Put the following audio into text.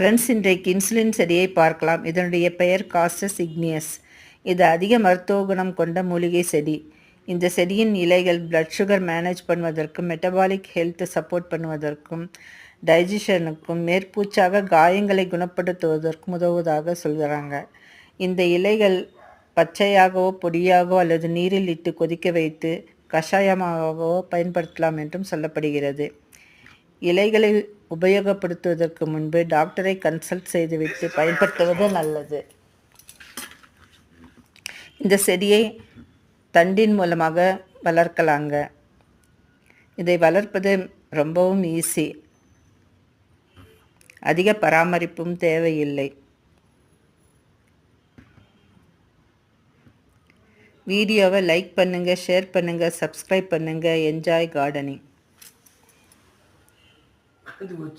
Friends இன்றைக்கு insulin செடியை பார்க்கலாம். இதனுடைய பெயர் காஸ்டஸ் இக்னியஸ் இது அதிக மருத்துவ குணம் கொண்ட மூலிகை செடி. இந்த செடியின் இலைகள் பிளட் சுகர் மேனேஜ் பண்ணுவதற்கும் மெட்டபாலிக் ஹெல்த் சப்போர்ட் பண்ணுவதற்கும் டைஜஷனுக்கும் மேற்பூச்சாக காயங்களை குணப்படுத்துவதற்கும் உதவுவதாக சொல்கிறாங்க. இந்த இலைகள் பச்சையாகவோ பொடியாகவோ அல்லது நீரில் இட்டு கொதிக்க வைத்து கஷாயமாகவோ பயன்படுத்தலாம் என்றும் சொல்லப்படுகிறது. இலைகளை உபயோகப்படுத்துவதற்கு முன்பு டாக்டரை கன்சல்ட் செய்துவிட்டு பயன்படுத்துவது நல்லது. இந்த செடியை தண்டின் மூலமாக வளர்க்கலாங்க. இதை வளர்ப்பது ரொம்பவும் ஈஸி. அதிக பராமரிப்பும் தேவையில்லை. வீடியோவை லைக் பண்ணுங்கள் ஷேர் பண்ணுங்கள் சப்ஸ்கிரைப் பண்ணுங்கள் என்ஜாய் கார்டனிங். Думаю,